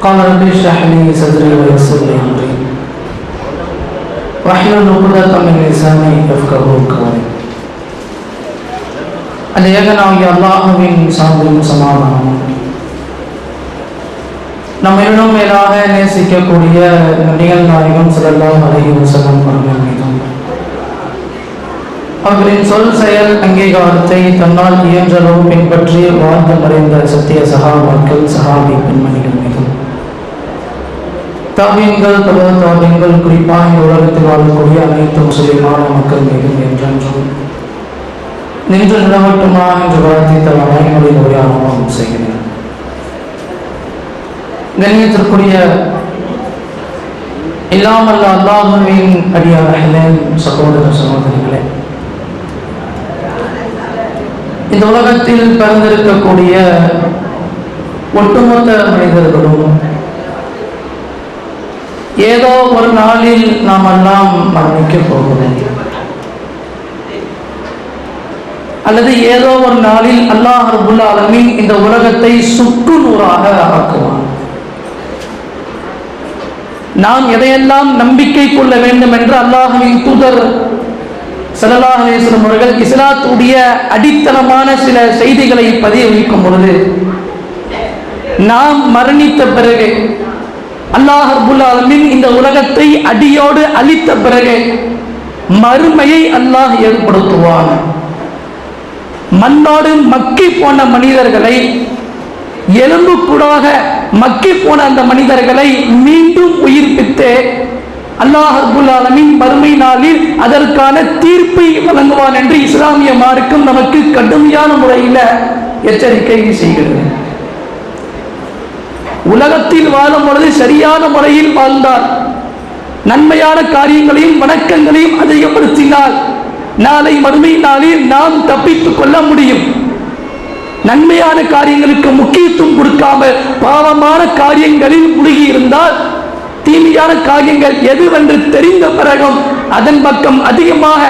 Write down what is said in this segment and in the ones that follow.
قال رب اشرح لي صدري ويسر لي أمري واحلل عقدة من لساني يفقهوا قولي அந்த ஏகனாகிய அல்லாஹுவின் சார்பிலும் சமாதானமும் நம்ம இன்னும் மேலாக நேசிக்கக்கூடிய நபிகள் நாயகம் ஸல்லல்லாஹு அலைஹி வஸல்லம் அவர்கள் மீதும் அவர்களின் சொல் செயல் அங்கீகாரத்தை தன்னால் இயன்றளவு பின்பற்றி வாழ்ந்து மறைந்த சத்திய சகாபாக்கள் சகாபி பெண்மணிகள் மீதும் தாபியங்கள் தப தாபியங்கள் குறிப்பாக இந்த உலகத்தில் வாழக்கூடிய அனைத்து முஸ்லிமான மக்கள் மீதும் என்றென்றும் நின்று நிலவட்டுமா என்று வாழ்த்தி தன் வாய்மொழி உரையாடவும் செய்கிறேன். கண்ணியத்திற்குரிய இல்லாமல் அல்லாஹுவின் அடியார்களே சகோதர சகோதரிகளே இந்த உலகத்தில் பிறந்திருக்கக்கூடிய ஒட்டுமொத்த மனிதர்களும் ஏதோ ஒரு நாளில் நாம் எல்லாம் மரணிக்க போகிறோம். அல்லது ஏதோ ஒரு நாளில் அல்லாஹ் ரபுல் அலமின் இந்த உலகத்தை சுற்று நூறாக ஆக்குவான். நாம் எதையெல்லாம் நம்பிக்கை கொள்ள வேண்டும் என்று அல்லாஹுவின் தூதர் சல்லல்லாஹு அவர்கள் இஸ்லாத்துடைய அடித்தளமான சில செய்திகளை பதிய வைக்கும் பொழுது நாம் மரணித்த பிறகு அல்லாஹ் ரபுல் இந்த உலகத்தை அடியோடு அழித்த பிறகு மறுமையை அல்லாஹ் ஏற்படுத்துவான். மண்ணோடு மக்கி போன மனிதர்களை எலும்பு கூடாக மக்கி போன அந்த மனிதர்களை மீண்டும் உயிர்ப்பித்து அல்லாஹ் அபுல் ஆலமின் மறுமை நாளில் அதற்கான தீர்ப்பை வழங்குவான் என்று இஸ்லாமிய மார்க்கம் நமக்கு கடுமையான முறையில் எச்சரிக்கை செய்கிறது. உலகத்தில் வாழும் பொழுது சரியான முறையில் வாழ்ந்தார். நன்மையான காரியங்களையும் வணக்கங்களையும் அதிகப்படுத்தினால் நாளை மறுமை நாளில் நாம் தப்பித்துக் கொள்ள முடியும். நன்மையான காரியங்களுக்கு முக்கியத்துவம் கொடுக்காம பாவமான காரியங்களில் முழுகி இருந்தால் தீமையான காரியங்கள் எதுவென்று தெரிந்த பிறகும் அதன் பக்கம் அதிகமாக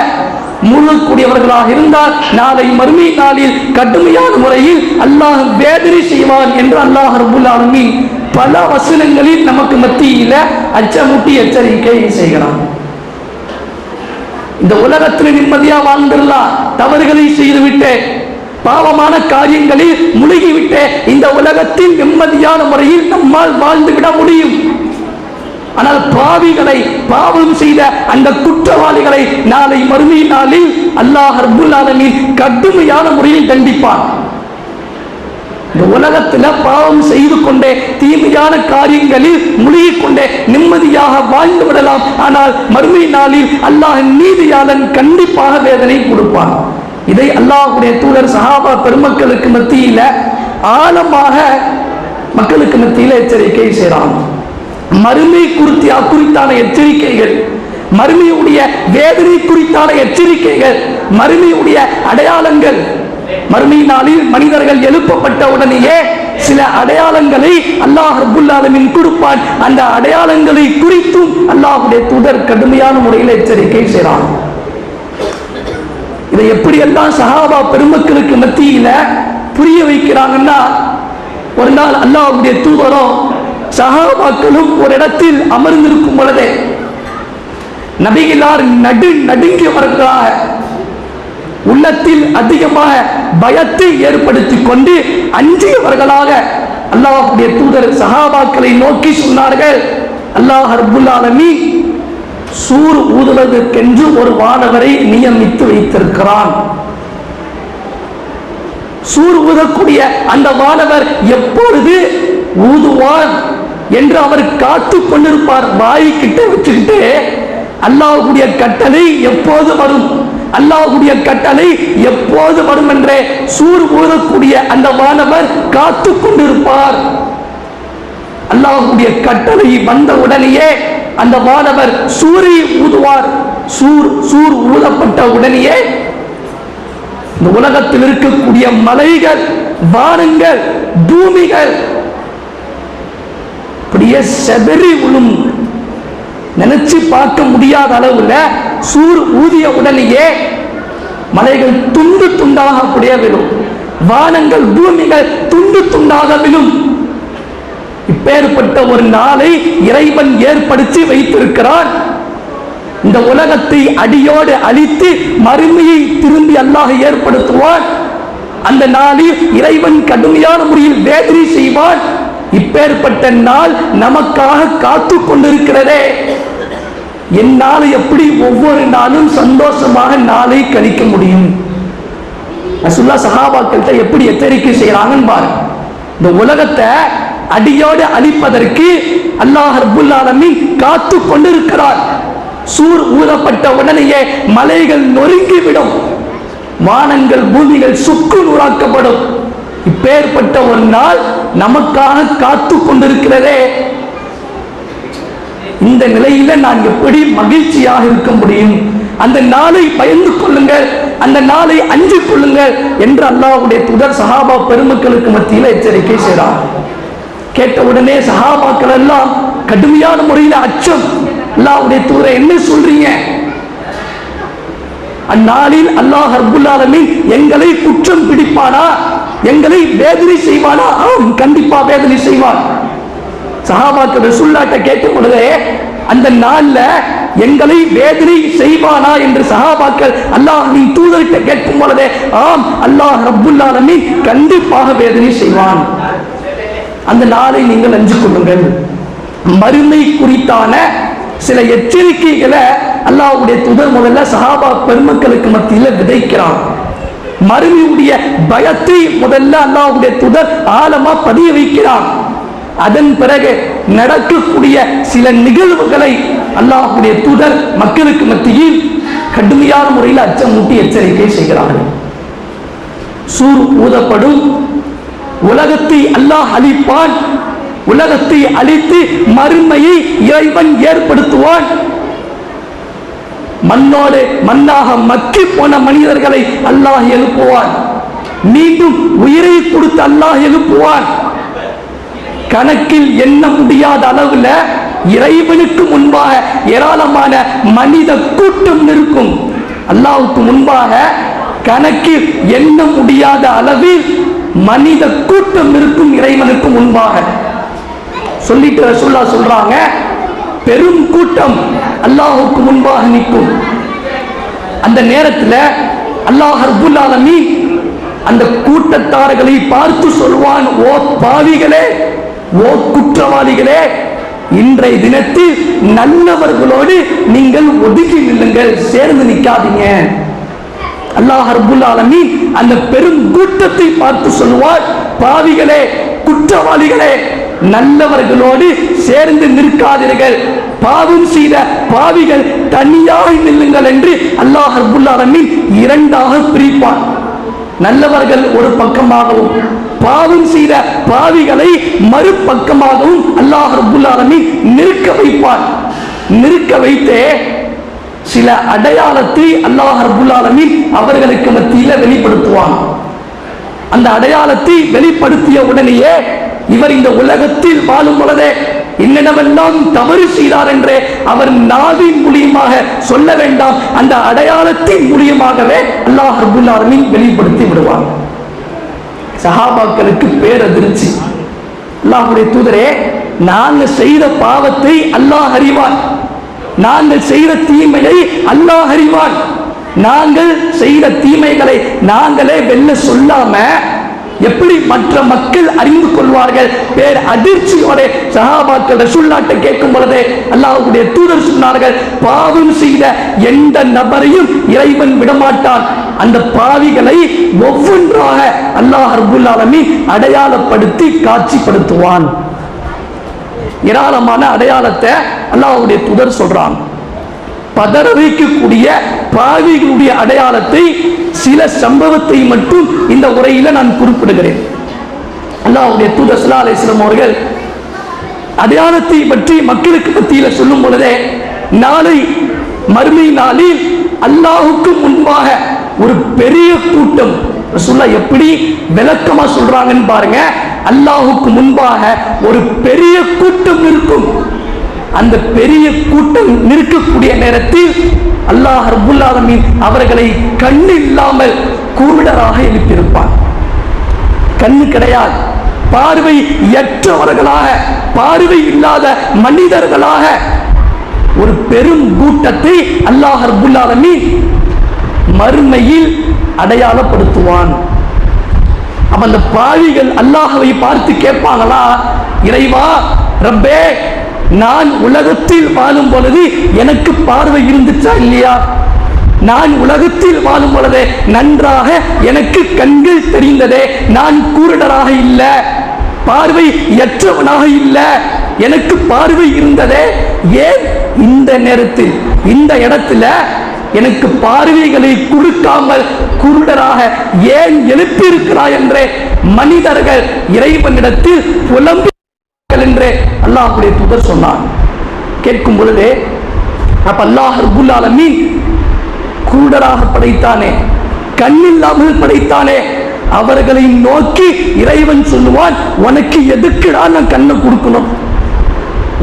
மூழ்கக்கூடியவர்களாக இருந்தால் நாளை மறுமை நாளில் கடுமையான முறையில் அல்லாஹ் வேதனை செய்வான் என்று அல்லாஹ் ரபுல் ஆலமீன் பல வசனங்களில் நமக்கு மத்தியில அச்சமூட்டி எச்சரிக்கை செய்கிறான். இந்த உலகத்தில் நிம்மதியா வாழ்ந்துடலாம் தவறுகளை செய்துவிட்டு பாவமான காரியங்களில் முழுகிவிட்டு இந்த உலகத்தில் நிம்மதியான முறையில் நம்மால் வாழ்ந்துவிட முடியும். ஆனால் பாவிகளை பாவம் செய்த அந்த குற்றவாளிகளை நாளை மறுமை நாளில் அல்லாஹ் அர்புல் ஆலமின் கடுமையான முறையில் தண்டிப்பான். இந்த உலகத்துல பாவம் செய்து கொண்டே தீமையான காரியங்களில் முழுகிக் கொண்டே நிம்மதியாக வாழ்ந்து விடலாம். ஆனால் மறுமை நாளில் அல்லாஹ் நீதியாளன் கண்டிப்பாக வேதனை கொடுப்பான். இதை அல்லாஹுடைய தூதர் சஹாபா பெருமக்களுக்கு மத்தியில ஆழமாக மக்களுக்கு மத்தியில எச்சரிக்கை செய்கிறான். மறுமை குறித்து குறித்தான எச்சரிக்கைகள் மறுமையுடைய வேதனை குறித்தான எச்சரிக்கைகள் மறுமையுடைய அடையாளங்கள். மறுமை நாளில் மனிதர்கள் எழுப்பப்பட்ட உடனேயே சில அடையாளங்களை அல்லாஹ் ரபுல் ஆலமின் கொடுப்பான். அந்த அடையாளங்களை குறித்தும் அல்லாஹுடைய தூதர் கடுமையான முறையில் எச்சரிக்கை செய்கிறான். இதை எப்படியெல்லாம் சஹாபா பெருமக்களுக்கு மத்தியில புரிய வைக்கிறாங்கன்னா ஒரு நாள் அல்லாஹுடைய தூதரும் சஹாபாக்களும் ஒரு இடத்தில் அமர்ந்திருக்கும் பொழுதே நபிகளார் நடு நடுங்கியவர்களாக உள்ளத்தில் அதிகமாக பயத்தை ஏற்படுத்தி கொண்டு அஞ்சியவர்களாக அல்லாஹுடைய தூதர் சஹாபாக்களை நோக்கி சொன்னார்கள். அல்லாஹ் அர்புல்லாலமி சூர் ஊதுவதற்கென்று ஒரு வானவரை நியமித்து வைத்திருக்கிறான். சூர் ஊதக்கூடிய அந்த வானவர் எப்பொழுது ஊதுவான்? என்று அவர் காத்து கொண்டிருப்பார் வாய் கிட்ட வச்சுக்கிட்டு. அல்லாஹுடைய கட்டளை எப்போது வரும்? அல்லாஹுடைய கட்டளை எப்போது வரும் என்ற சூர் ஊதக்கூடிய அந்த மாணவர் காத்து கொண்டிருப்பார். அல்லாஹ்வுடைய கட்டளை வந்த உடனேயே அந்த மாணவர் சூரி ஊதுவார். சூர் சூர் ஊதப்பட்ட உடனேயே இந்த உலகத்தில் இருக்கக்கூடிய மலைகள் வானங்கள் பூமிகள் அப்படியே செதறி விழும் நினைச்சு பார்க்க முடியாத அளவுல சூர் ஊதிய உடனேயே மலைகள் துண்டு துண்டாக அப்படியே விழும். வானங்கள் பூமிகள் துண்டு துண்டாக விழும். இப்பேற்பட்ட ஒரு நாளை இறைவன் ஏற்படுத்தி வைத்திருக்கிறான் இந்த உலகத்தை அடியோடு அழித்து மறுமையை திரும்பி அல்லாஹ் ஏற்படுத்துவான் அந்த நாளில் இறைவன் கடுமையான முறையில் வேதனை செய்வான். இப்பேற்பட்ட நாள் நமக்காக காத்து கொண்டிருக்கிறதே என்னால் எப்படி ஒவ்வொரு நாளும் சந்தோஷமாக நாளை கழிக்க முடியும்? ரசுல்லா சஹாபாக்கள்கிட்ட எப்படி எச்சரிக்கை செய்யறாங்கன்னு பாரு இந்த உலகத்தை அடியோடு அழிப்பதற்கு அல்லாஹ் அபுல் ஆலமி காத்து கொண்டிருக்கிறார் சூர் ஊதப்பட்ட உடனேயே மலைகள் நொறுங்கிவிடும். வானங்கள் பூமிகள் சுக்கு நூறாக்கப்படும். இப்பேற்பட்ட ஒரு நாள் நமக்காக காத்து கொண்டிருக்கிறதே இந்த நிலையில நான் எப்படி மகிழ்ச்சியாக இருக்க முடியும்? அந்த நாளை பயந்து கொள்ளுங்கள் அந்த நாளை அஞ்சு கொள்ளுங்கள் என்று அல்லாஹ்வுடைய துதர் சஹாபா பெருமக்களுக்கு மத்தியில் எச்சரிக்கை செய்கிறார் கேட்ட உடனே சஹாபாக்கள் எல்லாம் கடுமையான முறையில் அச்சம். அல்லாவுடைய தூரை என்ன சொல்றீங்க? அந்நாளில் அல்லாஹ் ரப்புல் எங்களை குற்றம் பிடிப்பானா? எங்களை வேதனை செய்வானா? ஆம் கண்டிப்பா வேதனை செய்வான். சஹாபாக்கு ரசுல்லாட்ட கேட்கும் பொழுதே அந்த நாள்ல எங்களை வேதனை செய்வானா என்று சஹாபாக்கள் நீ தூதர்கிட்ட கேட்கும் பொழுதே ஆம் அல்லாஹ் ரப்புல் ஆலமீன் கண்டிப்பாக வேதனை செய்வான். அந்த நாளை நீங்கள் அஞ்சு கொள்ளுங்கள். மறுமை குறித்தான சில எச்சரிக்கைகளை அல்லாஹ்வுடைய துதர் முதல்ல சஹாபா பெருமக்களுக்கு மத்தியில் விதைக்கிறான். மறுமையுடைய பயத்தை முதல்ல அல்லாஹ்வுடைய துதர் ஆழமா பதிய வைக்கிறான் அதன் பிறகு நடக்கக்கூடிய சில நிகழ்வுகளை அல்லாஹுடைய தூதர் மக்களுக்கு மத்தியில் கடுமையான முறையில் அச்சமூட்டி எச்சரிக்கை செய்கிறார்கள். சூர் ஊதப்படும். உலகத்தை அல்லாஹ் அழிப்பான். உலகத்தை அழித்து மறுமையை இறைவன் ஏற்படுத்துவான். மண்ணோடு மண்ணாக மக்கி போன மனிதர்களை அல்லாஹ் எழுப்புவான். மீண்டும் உயிரை கொடுத்து அல்லாஹ் எழுப்புவான். கணக்கில் எண்ண முடியாத அளவுல இறைவனுக்கு முன்பாக ஏராளமான மனித கூட்டம் இருக்கும். அல்லாவுக்கு முன்பாக கணக்கில் எண்ண முடியாத அளவில் மனித கூட்டம் இருக்கும் இறைவனுக்கு முன்பாக. சொல்லிட்டு ரசூல்லா சொல்றாங்க பெரும் கூட்டம் அல்லாஹுக்கு முன்பாக நிற்கும். அந்த நேரத்தில் அல்லாஹ் அர்புல் ஆலமி அந்த கூட்டத்தார்களை பார்த்து சொல்வான் ஓ பாவிகளே ஓ குற்றவாளிகளே இன்றைய தினத்தில் நல்லவர்களோடு நீங்கள் ஒதுக்கி நில்லுங்கள் சேர்ந்து நிற்காதீங்க. அல்லாஹ் அர்புல் ஆலமி அந்த பெரும் கூட்டத்தை பார்த்து சொல்லுவார் பாவிகளே குற்றவாளிகளே நல்லவர்களோடு சேர்ந்து நிற்காதீர்கள். பாவம் செய்த பாவிகள் தனியாக நில்லுங்கள் என்று அல்லாஹ் ரப்புல் இரண்டாக பிரிப்பான். நல்லவர்கள் ஒரு பக்கமாகவும் பாவம் செய்த பாவிகளை மறுபக்கமாகவும் அல்லாஹ் ரப்புல் நிற்க வைப்பான். நிற்க வைத்தே சில அடையாளத்தை அல்லாஹ் ரப்புல் அவர்களுக்கு மத்தியில் வெளிப்படுத்துவான். அந்த அடையாளத்தை வெளிப்படுத்திய உடனேயே இவர் இந்த உலகத்தில் வாழும் பொழுதே என்னென்னவெல்லாம் தவறு செய்தார் என்று அவர் நாவின் மூலியமாக சொல்ல வேண்டாம். அந்த அடையாளத்தின் மூலியமாகவே அல்லாஹ் ரப்புல் வெளிப்படுத்தி விடுவார். சஹாபாக்களுக்கு பேரதிர்ச்சி. அல்லாஹுடைய தூதரே நாங்கள் செய்த பாவத்தை அல்லாஹ் அறிவான் நாங்கள் செய்த தீமையை அல்லாஹ் அறிவான் நாங்கள் செய்த தீமைகளை நாங்களே வெல்ல சொல்லாம எப்படி மற்ற மக்கள் அறிந்து கொள்வார்கள்? பேர் அதிர்ச்சியோட சகாபாக்கள் ரசுல்லாட்டை கேட்கும் பொழுது அல்லாஹ்வுடைய தூதர் சொன்னார்கள் பாவம் செய்த எந்த நபரையும் இறைவன் விடமாட்டான். அந்த பாவிகளை ஒவ்வொன்றாக அல்லாஹ் அர்புல் ஆலமி அடையாளப்படுத்தி காட்சிப்படுத்துவான். ஏராளமான அடையாளத்தை அல்லாஹ்வுடைய தூதர் சொல்றான். பதற வைக்கக்கூடிய பாவிகளுடைய அடையாளத்தை சில சம்பவத்தை மட்டும் இந்த உரையில நான் குறிப்பிடுகிறேன். அல்லாவுடைய தூதர் சலா அலைஹி அவர்கள் அடையாளத்தை பற்றி மக்களுக்கு மத்தியில சொல்லும் பொழுதே நாளை மறுமை நாளில் அல்லாஹுக்கு முன்பாக ஒரு பெரிய கூட்டம் சொல்ல எப்படி விளக்கமா சொல்றாங்கன்னு பாருங்க. அல்லாஹுக்கு முன்பாக ஒரு பெரிய கூட்டம் இருக்கும். அந்த பெரிய கூட்டம் நிற்கக்கூடிய நேரத்தில் அல்லாஹ் ரபுல் அவர்களை கண் இல்லாமல் கூவிடராக எழுப்பியிருப்பார் கண்ணு கிடையாது. பார்வை எற்றவர்களாக பார்வை இல்லாத மனிதர்களாக ஒரு பெரும் கூட்டத்தை அல்லாஹ் ரபுல் மறுமையில் அடையாளப்படுத்துவான். அப்ப அந்த பாவிகள் அல்லாஹவை பார்த்து கேட்பாங்களா? இறைவா ரப்பே நான் உலகத்தில் வாழும் பொழுது எனக்கு பார்வை இருந்துச்சா இல்லையா? நான் உலகத்தில் வாழும் பொழுது நன்றாக எனக்கு கண்கள் தெரிந்ததே நான் கூருடராக இல்ல பார்வை எற்றவனாக இல்ல எனக்கு பார்வை இருந்ததே ஏன் இந்த நேரத்தில் இந்த இடத்துல எனக்கு பார்வைகளை கொடுக்காமல் குருடராக ஏன் எழுப்பியிருக்கிறாய் என்றே மனிதர்கள் இறைவனிடத்தில் புலம்பி என்று அல்லாஹுடைய தூதர் சொன்னான் கேட்கும் பொழுதே அப்ப அல்லாஹ் ரபுல் ஆலமீன் கூடராக படைத்தானே கண்ணில்லாமல் படைத்தானே அவர்களை நோக்கி இறைவன் சொல்லுவான் உனக்கு எதுக்குடா நான் கண்ணை கொடுக்கணும்?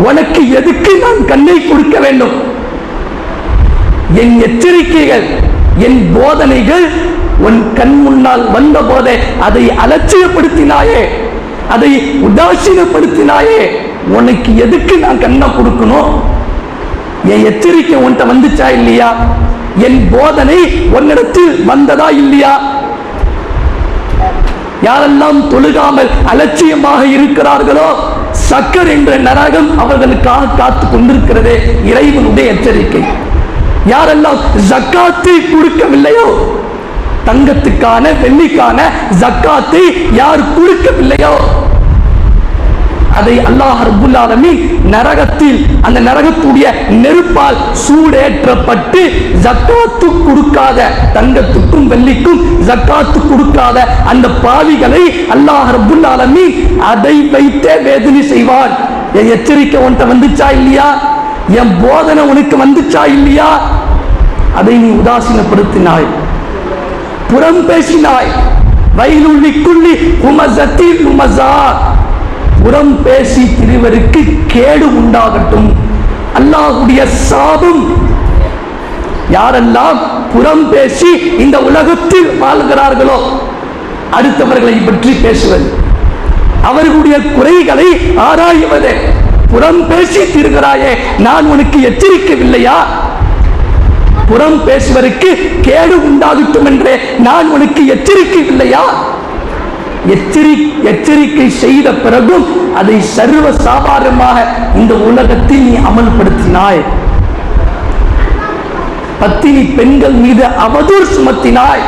உனக்கு எதுக்கு நான் கண்ணை கொடுக்க வேண்டும்? என் எச்சரிக்கைகள் என் போதனைகள் உன் கண் முன்னால் வந்த போதே அதை அலட்சியப்படுத்தினாயே. அதை உதாசீனப்படுத்தினாயே உனக்கு எதுக்கு நான் கண்ணை கொடுக்கணும்? என் எச்சரிக்கை உன்கிட்ட வந்துச்சா இல்லையா? என் போதனை உன்னிடத்தில் வந்ததா இல்லையா? யாரெல்லாம் தொழுகாமல் அலட்சியமாக இருக்கிறார்களோ சக்கர் என்ற நரகம் அவர்களுக்காக காத்து கொண்டிருக்கிறதே இறைவனுடைய எச்சரிக்கை. யாரெல்லாம் ஜக்காத்தை கொடுக்கவில்லையோ தங்கத்துக்கான வெள்ளிக்கான ஜக்காத்தை யார் கொடுக்கவில்லையோ? அதை அல்லாஹ் ரப்புல் நரகத்தில் அந்த நரகத்துடைய நெருப்பால் சூடேற்றப்பட்டு ஜக்காத்து கொடுக்காத தங்கத்துக்கும் வெள்ளிக்கும் ஜக்காத்து கொடுக்காத அந்த பாவிகளை அல்லாஹ் ரப்புல் அதை வைத்தே வேதனை செய்வான் என் எச்சரிக்கை உன்கிட்ட வந்துச்சா இல்லையா? என் போதனை உனக்கு வந்துச்சா இல்லையா? அதை நீ உதாசீனப்படுத்தினாய். புறம் பேசினாய். வயலுள்ளிக்குள்ளி உமசத்தில் உமசா. புறம் பேசி திருவருக்கு கேடு உண்டாகட்டும். அல்லாஹுடைய சாபம். யாரெல்லாம் புறம் பேசி இந்த உலகத்தில் வாழ்கிறார்களோ அடுத்தவர்களை பற்றி பேசுவது அவர்களுடைய குறைகளை ஆராயுவது. புறம் பேசி திருகிறாயே நான் உனக்கு எச்சரிக்கவில்லையா? புறம் பேசுவதற்கு கேடு உண்டாகட்டும் என்றே நான் உனக்கு எச்சரிக்கவில்லையா? எச்சரி எச்சரிக்கை செய்த பிறகும் அதை சர்வ சாதாரணமாக இந்த உலகத்தில் நீ அமல்படுத்தினாய். பத்தினி பெண்கள் மீது அவதூர் சுமத்தினாய்.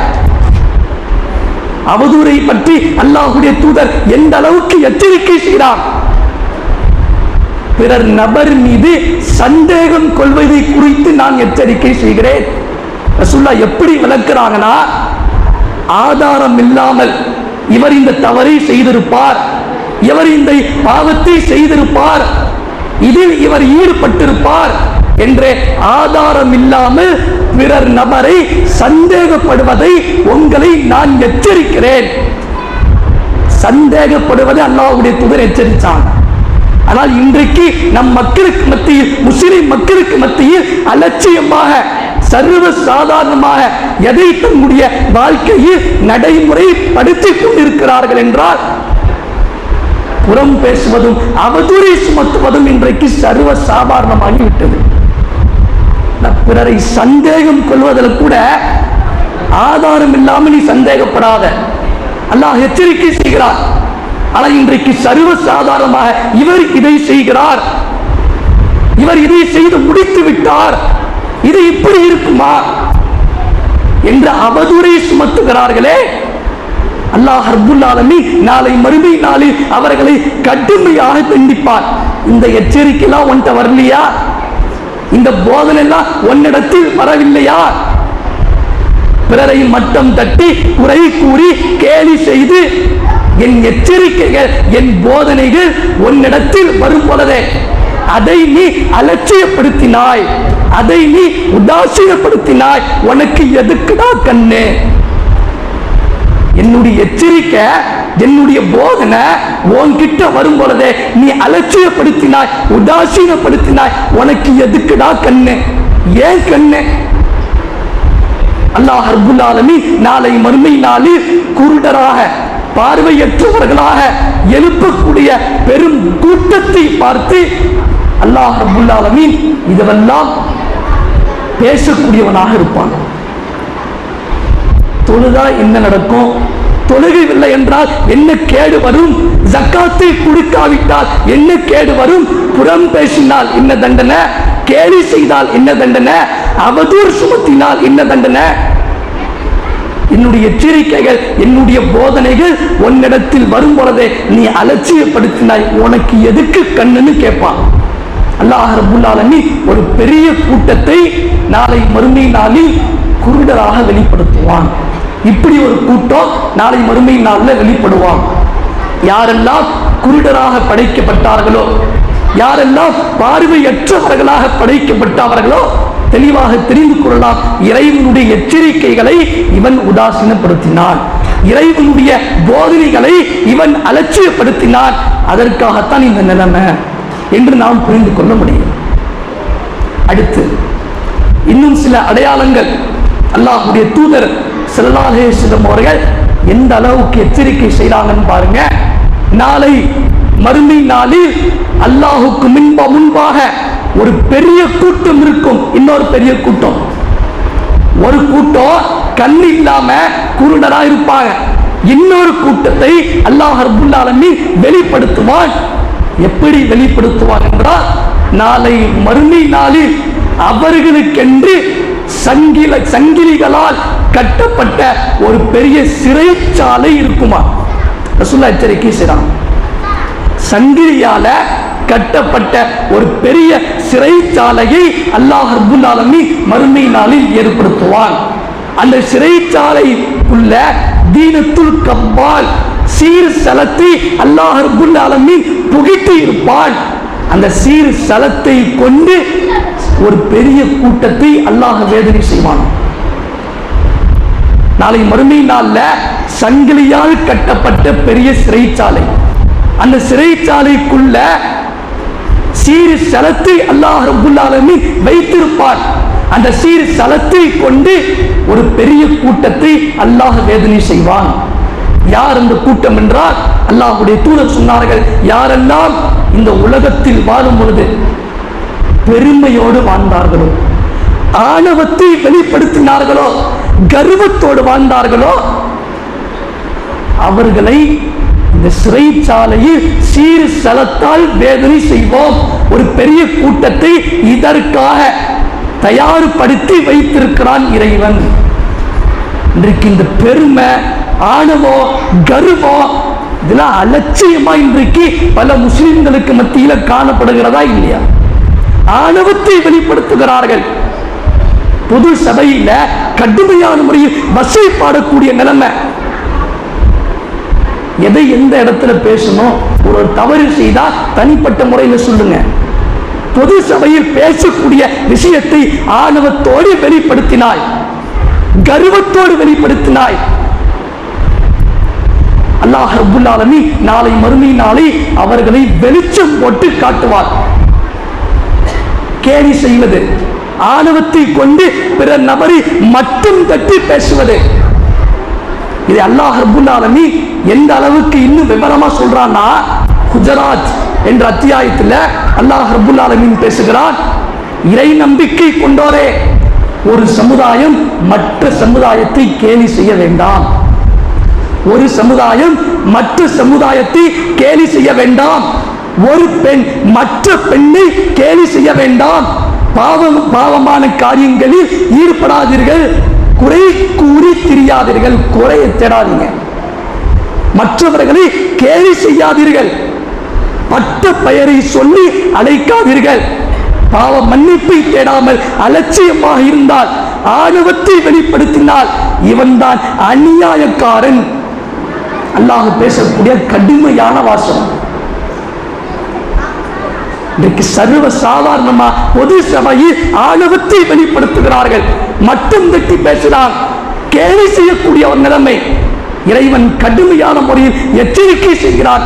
அவதூரை பற்றி அல்லாஹுடைய தூதர் எந்த அளவுக்கு எச்சரிக்கை செய்கிறார் பிறர் நபர் மீது சந்தேகம் கொள்வதை குறித்து நான் எச்சரிக்கை செய்கிறேன். ரசுல்லா எப்படி விளக்குறாங்கன்னா ஆதாரம் இல்லாமல் இவர் இந்த தவறை செய்திருப்பார் இவர் இந்த பாவத்தை செய்திருப்பார் இதில் இவர் ஈடுபட்டிருப்பார் என்ற ஆதாரம் இல்லாமல் பிறர் நபரை சந்தேகப்படுவதை உங்களை நான் எச்சரிக்கிறேன். சந்தேகப்படுவதை அல்லாவுடைய துதர் எச்சரித்தான் ஆனால் இன்றைக்கு நம் மக்களுக்கு மத்தியில் முஸ்லிம் மக்களுக்கு மத்தியில் அலட்சியமாக சர்வ சாதாரணமாக எதை தன்னுடைய வாழ்க்கையில் நடைமுறைப்படுத்திக் கொண்டிருக்கிறார்கள் என்றால் புறம் பேசுவதும் அவதூறை சுமத்துவதும் இன்றைக்கு சர்வ சாதாரணமாகிவிட்டது விட்டது பிறரை சந்தேகம் கொள்வதில் கூட ஆதாரம் இல்லாமல் நீ சந்தேகப்படாத. அல்லாஹ் எச்சரிக்கை செய்கிறார் ஆனால் இன்றைக்கு சர்வ சாதாரணமாக இவர் இதை செய்கிறார். இவர் இதை செய்து முடித்து விட்டார். இது இப்படி இருக்குமா? என்று அவதூறை சுமத்துகிறார்களே. அல்லாஹ் அர்புல்லாலமி நாளை மறுமை நாளில் அவர்களை கடுமையாக தண்டிப்பார். இந்த எச்சரிக்கைலாம் உன்கிட்ட வரலையா? இந்த போதனை எல்லாம் உன்னிடத்தில் வரவில்லையா? பிறரை மட்டம் தட்டி குறை கூறி கேலி செய்து என் எச்சரிக்கைகள் என் போதனைகள் உன்னிடத்தில் வரும் பொழுதே. அதை நீ அலட்சியப்படுத்தினாய். அதை நீ உதாசீனப்படுத்தினாய். உனக்கு எதுக்குடா கண்ணு? என்னுடைய எச்சரிக்கை என்னுடைய போதனை உன்கிட்ட வரும் பொழுதே நீ அலட்சியப்படுத்தினாய் உதாசீனப்படுத்தினாய். உனக்கு எதுக்குடா கண்ணு? ஏன் கண்ணு? அல்லாஹ் அர்புல்லாலமி நாளை மறுமை நாளில் குருடராக பார்வையற்றவர்களாக எழுப்பக்கூடிய பெரும் கூட்டத்தை பார்த்து அல்லாஹ் ரப்புல் இதுவெல்லாம் பேசக்கூடியவனாக இருப்பான். தொழுதா என்ன நடக்கும்? தொழுகவில்லை என்றால் என்ன கேடு வரும்? ஜக்காத்தை கொடுக்காவிட்டால் என்ன கேடு வரும்? புறம் பேசினால் என்ன தண்டனை? கேலி செய்தால் என்ன தண்டனை? அவதூறு சுமத்தினால் என்ன தண்டனை? என்னுடைய எச்சரிக்கைகள் என்னுடைய போதனைகள் உன்னிடத்தில் வரும் பொழுதே நீ அலட்சியப்படுத்தினாய். உனக்கு எதுக்கு கண்ணுன்னு கேட்பான். அல்லாஹ் ரப்புல் ஒரு பெரிய கூட்டத்தை நாளை மறுமை நாளில் குருடராக வெளிப்படுத்துவான். இப்படி ஒரு கூட்டம் நாளை மறுமை நாளில் வெளிப்படுவான். யாரெல்லாம் குருடராக படைக்கப்பட்டார்களோ யாரெல்லாம் பார்வையற்றவர்களாக படைக்கப்பட்டவர்களோ தெளிவாக தெரிந்து கொள்ளலாம். இறைவனுடைய எச்சரிக்கைகளை இவன் உதாசீனப்படுத்தினான். இறைவனுடைய போதனைகளை இவன் அலட்சியப்படுத்தினான். அதற்காகத்தான் இந்த நிலைமை என்று நாம் புரிந்து கொள்ள முடியும். அடுத்து இன்னும் சில அடையாளங்கள். அல்லாஹுடைய தூதர் செல்லாலேசிடம் அவர்கள் எந்த அளவுக்கு எச்சரிக்கை செய்தாங்கன்னு பாருங்க. நாளை மறுமை நாளில் அல்லாஹுக்கு முன்ப முன்பாக ஒரு பெரிய கூட்டம் இருக்கும் இன்னொரு பெரிய கூட்டம். ஒரு கூட்டம் கண் இல்லாம குருடரா இருப்பாங்க. இன்னொரு கூட்டத்தை அல்லாஹ் ரப்புல் வெளிப்படுத்துவான். எப்படி வெளிப்படுத்துவான் என்றால் நாளை மறுமை நாளில் அவர்களுக்கென்று சங்கில சங்கிலிகளால் கட்டப்பட்ட ஒரு பெரிய சிறைச்சாலை இருக்குமா? ரசுல்லா எச்சரிக்கை செய்றான். சங்கிலியால கட்டப்பட்ட ஒரு பெரிய சிறைச்சாலையை அல்லாஹ் ரப்புல் மறுமை நாளில் ஏற்படுத்துவான். அந்த சிறைச்சாலைக்குள்ள தீனத்துல் கப்பால் சீர் சலத்தை அல்லாஹ் ரப்புல் ஆலமி புகிட்டு இருப்பான். அந்த சீர் சலத்தை கொண்டு ஒரு பெரிய கூட்டத்தை அல்லாஹ் வேதனை செய்வான். நாளை மறுமை நாள்ல சங்கிலியால் கட்டப்பட்ட பெரிய சிறைச்சாலை. அந்த சிறைச்சாலைக்குள்ள சீர் சலத்தை அல்லாஹ் ரப்புல் வைத்திருப்பார். அந்த சீர் சலத்தை கொண்டு ஒரு பெரிய கூட்டத்தை அல்லாஹ் வேதனை செய்வான். யார் அந்த கூட்டம் என்றால் அல்லாஹுடைய தூதர் சொன்னார்கள் யாரெல்லாம் இந்த உலகத்தில் வாழும் பொழுது பெருமையோடு வாழ்ந்தார்களோ ஆணவத்தை வெளிப்படுத்தினார்களோ கர்வத்தோடு வாழ்ந்தார்களோ அவர்களை இந்த சிறைச்சாலையில் சீர் சலத்தால் வேதனை செய்வோம். ஒரு பெரிய கூட்டத்தை இதற்காக தயார்படுத்தி வைத்திருக்கிறான் இறைவன். இன்றைக்கு இந்த பெருமை ஆணவம் கர்வம் இதெல்லாம் அலட்சியமா இன்றைக்கு பல முஸ்லிம்களுக்கு மத்தியில காணப்படுகிறதா இல்லையா? ஆணவத்தை வெளிப்படுத்துகிறார்கள். பொது சபையில கடுமையான முறையில் வசை பாடக்கூடிய நிலைமை. எதை எந்த இடத்துல பேசணும்? ஒரு தவறு செய்தால் தனிப்பட்ட முறையில் சொல்லுங்க. பொது சபையில் பேசக்கூடிய விஷயத்தை ஆணவத்தோடு வெளிப்படுத்தினாய். கர்வத்தோடு வெளிப்படுத்தினாய். அல்லாஹ் ரப்புல் நாளை மறுமை நாளை அவர்களை வெளிச்சம் போட்டு காட்டுவார். கேலி செய்வது ஆணவத்தை கொண்டு பிற நபரை மட்டும் தட்டி பேசுவது. இது அல்லாஹ் ரப்புல் எந்த அளவுக்கு இன்னும் விவரமா சொல்றான்னா குஜராத் என்ற அத்தியாயத்தில் அல்லாஹ் ரப்புல் ஆலமீன் பேசுகிறான். இறை நம்பிக்கை கொண்டோரே ஒரு சமுதாயம் மற்ற சமுதாயத்தை கேலி செய்ய வேண்டாம். ஒரு சமுதாயம் மற்ற சமுதாயத்தை கேலி செய்ய வேண்டாம். ஒரு பெண் மற்ற பெண்ணை கேலி செய்ய வேண்டாம். பாவம் பாவமான காரியங்களில் ஈடுபடாதீர்கள். குறை கூறி திரியாதீர்கள் குறையை தேடாதீங்க. மற்றவர்களை கேலி செய்யாதீர்கள். பட்ட பெயரை சொல்லி அழைக்காதீர்கள். பாவ மன்னிப்பை தேடாமல் அலட்சியமாக இருந்தால் ஆணவத்தை வெளிப்படுத்தினால் இவன்தான் அநியாயக்காரன். அல்லாஹ் பேசக்கூடிய கடுமையான வாசகம். இன்றைக்கு சர்வ சாதாரணமா பொது சபையில் ஆணவத்தை வெளிப்படுத்துகிறார்கள். மட்டும் திட்டி பேசுகிறான் கேலி செய்யக்கூடிய ஒரு நிலைமை. இறைவன் கடுமையான முறையில் எச்சரிக்கை செய்கிறான்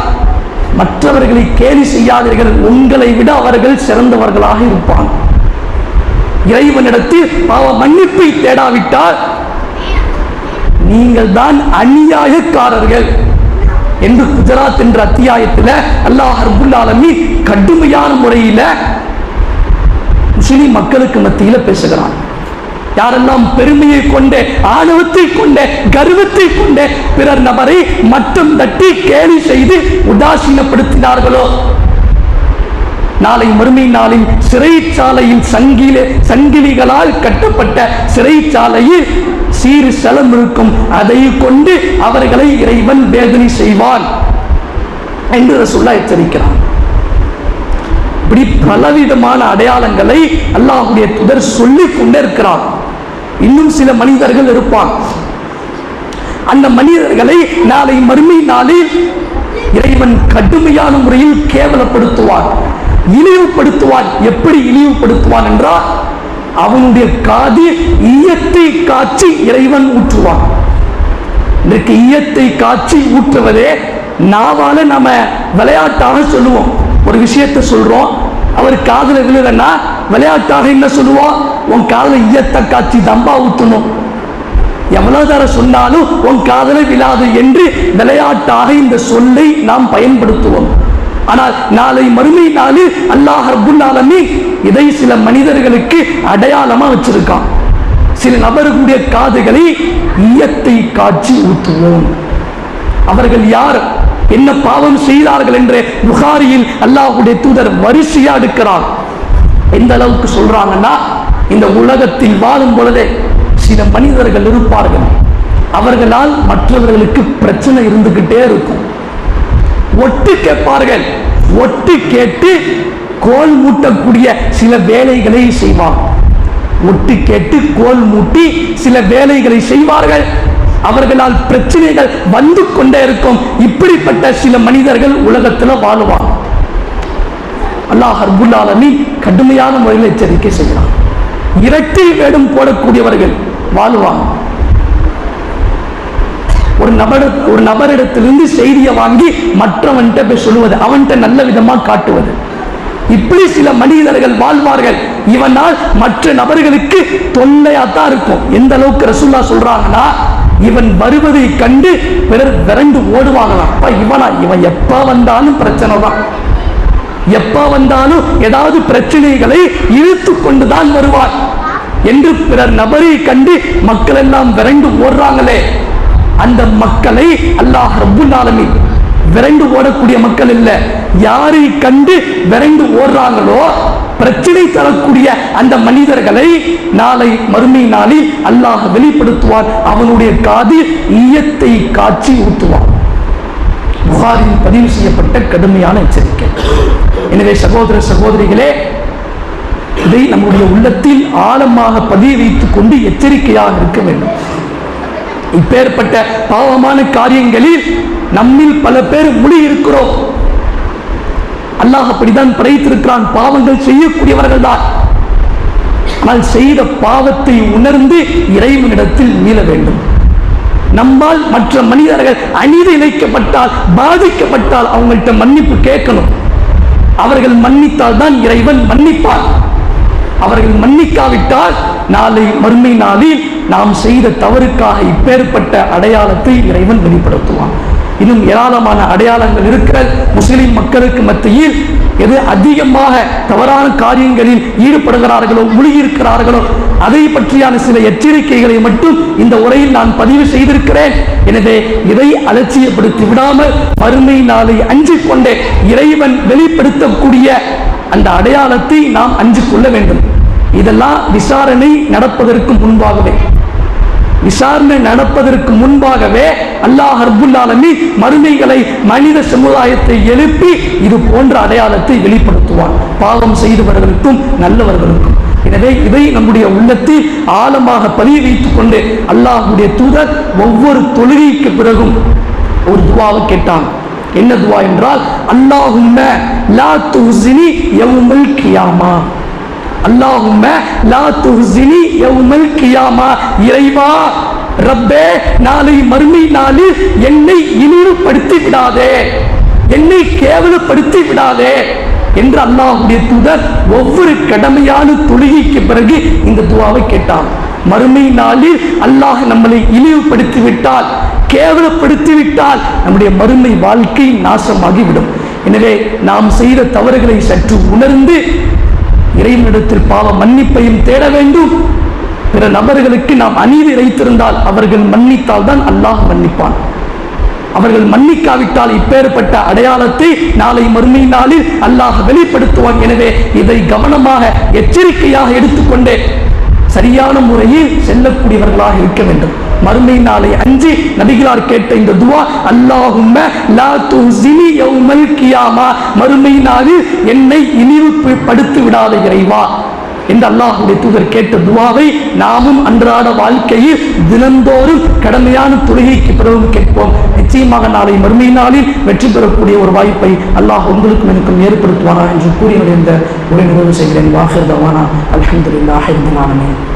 மற்றவர்களை கேலி செய்யாதீர்கள். உங்களை விட அவர்கள் சிறந்தவர்களாக இருப்பான். இறைவனிடத்தில் பாவ மன்னிப்பை தேடாவிட்டால் நீங்கள் தான் அநியாயக்காரர்கள் என்று குஜராத் என்ற அத்தியாயத்தில் அல்லாஹ் அர்புல்லாலமி கடுமையான முறையில முஸ்லிம் மக்களுக்கு மத்தியில பேசுகிறான். யாரெல்லாம் பெருமையை கொண்டு ஆணவத்தை கொண்டு கர்வத்தை கொண்டு பிறர் நபரை மட்டும் தட்டி கேலி செய்து உதாசீனப்படுத்தினார்களோ? நாளை மறுமை நாளில் சிறைச்சாலையின் சங்கில சங்கிலிகளால் கட்டப்பட்ட சிறைச்சாலையில் சீர் செலம் இருக்கும். அதை கொண்டு அவர்களை இறைவன் வேதனை செய்வான் என்று ரசூல்லா எச்சரிக்கிறான். இப்படி பலவிதமான அடையாளங்களை அல்லாஹுடைய துதர் சொல்லிக் கொண்டே இருக்கிறான் இன்னும் சில மனிதர்கள் இருப்பான். அந்த மனிதர்களை நாளை மறுமை நாளில் இறைவன் கடுமையான முறையில் கேவலப்படுத்துவான். இழிவுபடுத்துவான். எப்படி இழிவுபடுத்துவான் என்றால் அவனுடைய காதில் ஈயத்தை காட்சி இறைவன் ஊற்றுவான். இன்றைக்கு ஈயத்தை காட்சி ஊற்றுவதே நாவால நம்ம விளையாட்டாக சொல்லுவோம். ஒரு விஷயத்தை சொல்றோம். அவர் காதல விழுலன்னா விளையாட்டாக என்ன சொல்லுவோம்? உன் காதல ஈயத்தை காய்ச்சி தம்பா ஊற்றணும் எவ்வளவு தர சொன்னாலும் உன் காதலை விழாது என்று விளையாட்டாக இந்த சொல்லை நாம் பயன்படுத்துவோம். ஆனால் நாளை மறுமை நாளில் அல்லாஹ் ரப்புல் இதை சில மனிதர்களுக்கு அடையாளமா வச்சிருக்கான். சில நபர்களுடைய காதுகளை ஈயத்தை காட்சி ஊற்றுவோம் அவர்கள் யார்? என்ன பாவம் செய்தார்கள் என்று புகாரியில் அல்லாஹ்வுடைய தூதர் வரிசையா எடுக்கிறார். எந்த அளவுக்கு சொல்றாங்கன்னா இந்த உலகத்தில் வாழும் பொழுதே சில மனிதர்கள் இருப்பார்கள். அவர்களால் மற்றவர்களுக்கு பிரச்சனை இருந்துகிட்டே இருக்கும். ஒட்டு கேட்பார்கள். ஒட்டு கேட்டு கோல் மூட்டக்கூடிய சில வேலைகளை செய்வார். ஒட்டு கேட்டு கோல் மூட்டி சில வேலைகளை செய்வார்கள். அவர்களால் பிரச்சனைகள் வந்து கொண்டே இருக்கும். இப்படிப்பட்ட சில மனிதர்கள் உலகத்தில் வாழுவாங்க அல்லாஹ் அர்புல்லாலமி கடுமையான முறையில் எச்சரிக்கை செய்கிறான். இரட்டை வேடம் போடக்கூடியவர்கள் வாழ்வாங்க. ஒரு நபர் ஒரு நபரிடத்திலிருந்து செய்தியை வாங்கி மற்றவன்கிட்ட போய் சொல்லுவது அவன்கிட்ட நல்ல விதமா காட்டுவது. இப்படி சில மனிதர்கள் வாழ்வார்கள். இவனால் மற்ற நபர்களுக்கு தொல்லையா தான் இருக்கும். எந்த அளவுக்கு ரசூல்லா சொல்றாங்கன்னா இவன் வருவதை கண்டு பிறர் விரண்டு ஓடுவாங்களாம். அப்பா இவனா இவன் எப்ப வந்தாலும் பிரச்சனை தான் எப்ப வந்தாலும் ஏதாவது பிரச்சனைகளை இழுத்து கொண்டுதான் வருவார். என்று பிறர் நபரை கண்டு மக்கள் எல்லாம் விரண்டு ஓடுறாங்களே. அந்த மக்களை அல்லாஹ் ரபுல்லாலமி ஆலமீன் விரைந்து ஓடக்கூடிய மக்கள் இல்ல. யாரை கண்டு விரைந்து ஓடுறாங்களோ பிரச்சனை தரக்கூடிய அந்த மனிதர்களை நாளை மறுமை நாளில் அல்லாஹ் வெளிப்படுத்துவார் அவனுடைய காதில் ஈயத்தை காட்சி ஊற்றுவான் புகாரில் பதிவு செய்யப்பட்ட கடுமையான எச்சரிக்கை. எனவே சகோதர சகோதரிகளே இதை நம்முடைய உள்ளத்தில் ஆழமாக பதிய வைத்துக் கொண்டு எச்சரிக்கையாக இருக்க வேண்டும். இப்பேற்பட்ட பாவமான காரியங்களில் நம்மில் பல பேர் முழி இருக்கிறோம். அல்லாஹ் அப்படிதான் படைத்திருக்கிறான். பாவங்கள் செய்யக்கூடியவர்கள் தான் ஆனால் செய்த பாவத்தை உணர்ந்து இறைவனிடத்தில் மீள வேண்டும். நம்மால் மற்ற மனிதர்கள் அநீதி இணைக்கப்பட்டால் பாதிக்கப்பட்டால் அவங்கள்ட்ட மன்னிப்பு கேட்கணும். அவர்கள் மன்னித்தால் தான் இறைவன் மன்னிப்பார் அவர்கள் மன்னிக்காவிட்டால் நாளை மறுமை நாளில் நாம் செய்த தவறுக்காக இப்பேற்பட்ட அடையாளத்தை இறைவன் வெளிப்படுத்துவான். இன்னும் ஏராளமான அடையாளங்கள் இருக்கிற முஸ்லிம் மக்களுக்கு மத்தியில் எது அதிகமாக தவறான காரியங்களில் ஈடுபடுகிறார்களோ முழுகியிருக்கிறார்களோ அதை பற்றியான சில எச்சரிக்கைகளை மட்டும் இந்த உரையில் நான் பதிவு செய்திருக்கிறேன். எனவே இதை அலட்சியப்படுத்தி விடாமல் வறுமை நாளை அஞ்சிக் கொண்டே இறைவன் வெளிப்படுத்தக்கூடிய அந்த அடையாளத்தை நாம் அஞ்சு கொள்ள வேண்டும். இதெல்லாம் விசாரணை நடப்பதற்கு முன்பாகவே. விசாரணை நடப்பதற்கு முன்பாகவே அல்லாஹ் அர்புல்லாலமி மறுமைகளை மனித சமுதாயத்தை எழுப்பி இது போன்ற அடையாளத்தை வெளிப்படுத்துவான். பாவம் செய்தவர்களுக்கும் நல்லவர்களுக்கும். எனவே இதை நம்முடைய உள்ளத்தில் ஆழமாக பதிய வைத்துக் கொண்டு அல்லாஹுடைய தூதர் ஒவ்வொரு தொழுகைக்கு பிறகும் ஒரு துவாவை கேட்டான். என்ன துவா என்றால் அல்லாஹும்ம லா துஹ்ஸினி யௌமல் கியாமா. அல்லாஹும்ம லா துஹ்ஸினி யௌமல் கியாமா. இறைவா ரப்பே நாளை மறுமை நாளில் என்னை இழிவுபடுத்தி விடாதே என்னை கேவலப்படுத்தி விடாதே என்று அல்லாஹுடைய தூதர் ஒவ்வொரு கடமையான தொழுகைக்கு பிறகு இந்த துவாவை கேட்டான். மறுமை நாளில் அல்லாஹ் நம்மளை இழிவுபடுத்தி விட்டால் கேவலப்படுத்தி விட்டால் நம்முடைய மறுமை வாழ்க்கை நாசமாகிவிடும். எனவே நாம் செய்த தவறுகளை சற்று உணர்ந்து இறைவனிடத்தில் பாவ மன்னிப்பையும் தேட வேண்டும். பிற நபர்களுக்கு நாம் அநீதி இறைத்திருந்தால் அவர்கள் மன்னித்தால் தான் அல்லாஹ் மன்னிப்பான். அவர்கள் மன்னிக்காவிட்டால் இப்பேற்பட்ட அடையாளத்தை நாளை மறுமை நாளில் அல்லாஹ் வெளிப்படுத்துவான். எனவே இதை கவனமாக எச்சரிக்கையாக எடுத்துக்கொண்டே சரியான முறையில் செல்லக்கூடியவர்களாக இருக்க வேண்டும். மறுமை நாளை அஞ்சு நபிகளார் கேட்ட இந்த துவா அல்லாஹும் லா கியாமா. மறுமை நாளில் என்னை இழிவுபடுத்தி விடாத இறைவா என்று அல்லாஹுடைய தூதர் கேட்ட துவாவை நாமும் அன்றாட வாழ்க்கையில் தினந்தோறும் கடமையான தொழுகைக்கு பிறகு கேட்போம். நிச்சயமாக நாளை மறுமை நாளில் வெற்றி பெறக்கூடிய ஒரு வாய்ப்பை அல்லாஹ் உங்களுக்கும் எனக்கும் ஏற்படுத்துவாரா என்று கூறி இந்த உரை நிறைவு செய்கிறேன். வாகர் தவானா. அல்ஹம்துலில்லாஹி ரப்பில்